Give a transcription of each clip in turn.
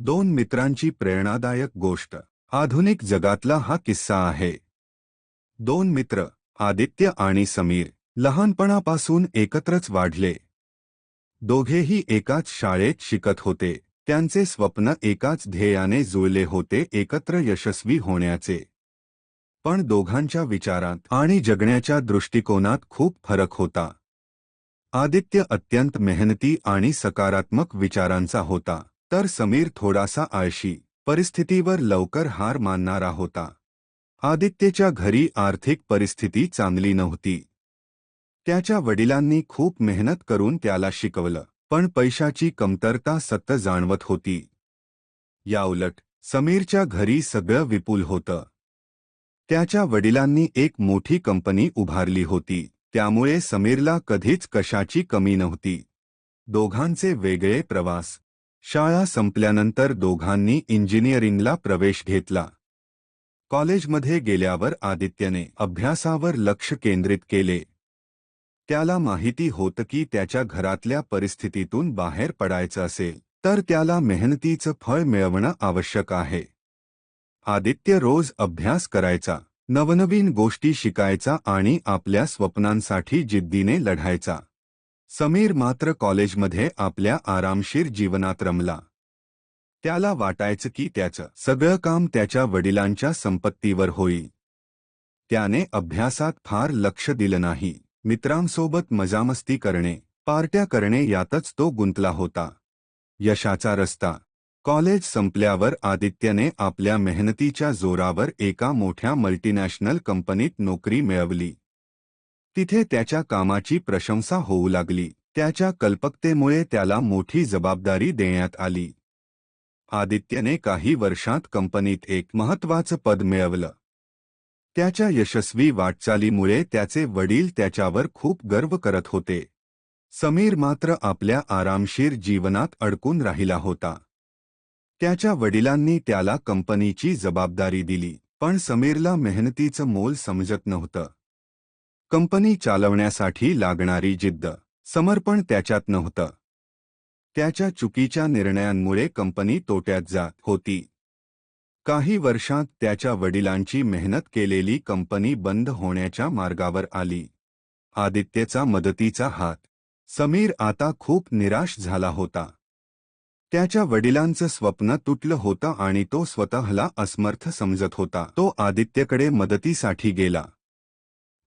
दोन मित्रांची प्रेरणादायक गोष्ट. आधुनिक जगातला हा किस्सा आहे. दोन मित्र आदित्य आणि समीर लहानपणापासून एकत्रच वाढले. दोघेही एकाच शाळेत शिकत होते. त्यांचे स्वप्न एकाच ध्येयाने जुळले होते एकत्र यशस्वी होण्याचे. पण दोघांच्या विचारात आणि जगण्याच्या दृष्टिकोनात खूप फरक होता. आदित्य अत्यंत मेहनती आणि सकारात्मक विचारांचा होता. तर समीर थोडासा आळशी परिस्थितीवर लवकर हार मानणारा होता. आदित्यच्या घरी आर्थिक परिस्थिती चांगली नव्हती. त्याच्या वडिलांनी खूप मेहनत करून त्याला शिकवलं पण पैशाची कमतरता सत्त जाणवत होती. याउलट समीरच्या घरी सगळं विपुल होतं. त्याच्या वडिलांनी एक मोठी कंपनी उभारली होती त्यामुळे समीरला कधीच कशाची कमी नव्हती. दोघांचे वेगळे प्रवास शाळा संपल्यानंतर दोघांनी इंजिनिअरिंगला प्रवेश घेतला. कॉलेजमध्ये गेल्यावर आदित्यने अभ्यासावर लक्ष केंद्रित केले. त्याला माहिती होतं की त्याच्या घरातल्या परिस्थितीतून बाहेर पडायचं असेल तर त्याला मेहनतीचं फळ मिळवणं आवश्यक आहे. आदित्य रोज अभ्यास करायचा नवनवीन गोष्टी शिकायचा आणि आपल्या स्वप्नांसाठी जिद्दीने लढायचा. समीर मात्र कॉलेजमध्ये आपल्या आरामशीर जीवनात रमला. त्याला वाटायचं की त्याचं सगळं काम त्याच्या वडिलांच्या संपत्तीवर होईल. त्याने अभ्यासात फार लक्ष दिलं नाही. मित्रांसोबत मजामस्ती करणे पार्ट्या करणे यातच तो गुंतला होता. यशाचा रस्ता. कॉलेज संपल्यावर आदित्यने आपल्या मेहनतीच्या जोरावर एका मोठ्या मल्टीनॅशनल कंपनीत नोकरी मिळवली. तिथे त्याच्या कामाची प्रशंसा होऊ लागली. त्याच्या कल्पकतेमुळे त्याला मोठी जबाबदारी देण्यात आली. आदित्यने काही वर्षांत कंपनीत एक महत्वाचं पद मिळवलं. त्याच्या यशस्वी वाटचालीमुळे त्याचे वडील त्याच्यावर खूप गर्व करत होते. समीर मात्र आपल्या आरामशीर जीवनात अडकून राहिला होता. त्याच्या वडिलांनी त्याला कंपनीची जबाबदारी दिली पण समीरला मेहनतीचं मोल समजत नव्हतं. कंपनी चालवण्यासाठी लागणारी जिद्द समर्पण त्याच्यात नव्हतं. त्याच्या चुकीच्या निर्णयांमुळे कंपनी तोट्यात जात होती. काही वर्षात त्याच्या वडिलांची मेहनत केलेली कंपनी बंद होण्याच्या मार्गावर आली. आदित्यचा मदतीचा हात. समीर आता खूप निराश झाला होता. त्याच्या वडिलांचं स्वप्न तुटलं होतं आणि तो स्वतःला असमर्थ समजत होता. तो आदित्यकडे मदतीसाठी गेला.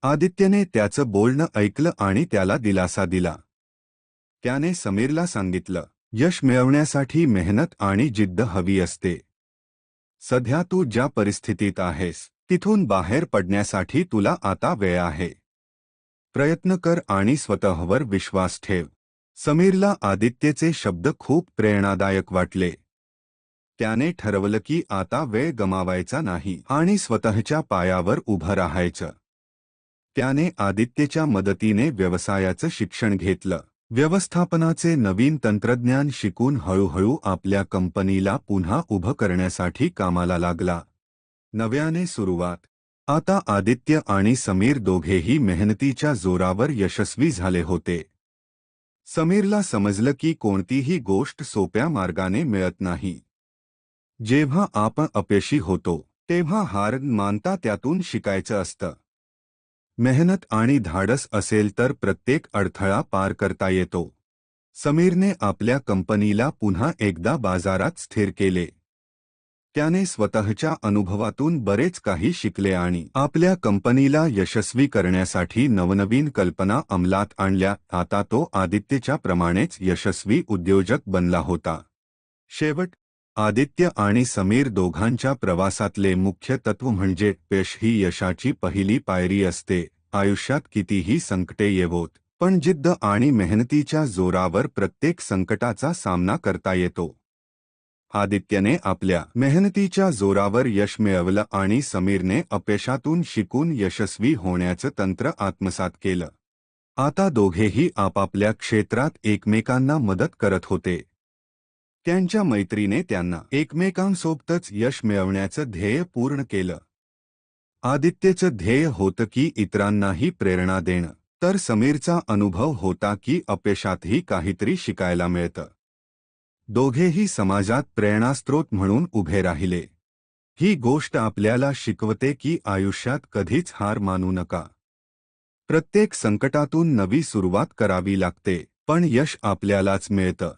आदित्यने त्याचं बोलणं ऐकलं आणि त्याला दिलासा दिला. त्याने समीरला सांगितलं यश मिळवण्यासाठी मेहनत आणि जिद्द हवी असते. सध्या तू ज्या परिस्थितीत आहेस तिथून बाहेर पडण्यासाठी तुला आता वेळ आहे. प्रयत्न कर आणि स्वतःवर विश्वास ठेव. समीरला आदित्यचे शब्द खूप प्रेरणादायक वाटले. त्याने ठरवलं की आता वेळ गमावायचा नाही आणि स्वतःच्या पायावर उभं राहायचं. त्याने आदित्यच्या मदतीने व्यवसायाचं शिक्षण घेतलं. व्यवस्थापनाचे नवीन तंत्रज्ञान शिकून हळूहळू आपल्या कंपनीला पुन्हा उभं करण्यासाठी कामाला लागला. नव्याने सुरुवात. आता आदित्य आणि समीर दोघेही मेहनतीच्या जोरावर यशस्वी झाले होते. समीरला समजलं की कोणतीही गोष्ट सोप्या मार्गाने मिळत नाही. जेव्हा आपण अपयशी होतो तेव्हा हार मानता त्यातून शिकायचं असतं. मेहनत आणि धाडस असेल तर प्रत्येक अडथळा पार करता येतो. समीरने आपल्या कंपनीला पुन्हा एकदा बाजारात स्थिर केले. त्याने स्वतःच्या अनुभवातून बरेच काही शिकले आणि आपल्या कंपनीला यशस्वी करण्यासाठी नवनवीन कल्पना अंमलात आणल्या. आता तो आदित्यच्या प्रमाणेच यशस्वी उद्योजक बनला होता. शेवट आदित्य आणि समीर दोघांच्या प्रवासातले मुख्य तत्व म्हणजे पेश ही यशाची पहिली पायरी असते. आयुष्यात कितीही संकटे येवोत पण जिद्द आणि मेहनतीच्या जोरावर प्रत्येक संकटाचा सामना करता येतो. आदित्यने आपल्या मेहनतीच्या जोरावर यश मिळवलं आणि समीरने अपयशातून शिकून यशस्वी होण्याचं तंत्र आत्मसात केलं. आता दोघेही आपापल्या क्षेत्रात एकमेकांना मदत करत होते. त्यांच्या मैत्रीने त्यांना एकमेकांसोबतच यश मिळवण्याचं ध्येय पूर्ण केलं. आदित्यचं ध्येय होतं की इतरांनाही प्रेरणा देणं तर समीरचा अनुभव होता की अपयशातही काहीतरी शिकायला मिळतं. दोघेही समाजात प्रेरणास्त्रोत म्हणून उभे राहिले. ही गोष्ट आपल्याला शिकवते की आयुष्यात कधीच हार मानू नका. प्रत्येक संकटातून नवी सुरुवात करावी लागते पण यश आपल्यालाच मिळतं.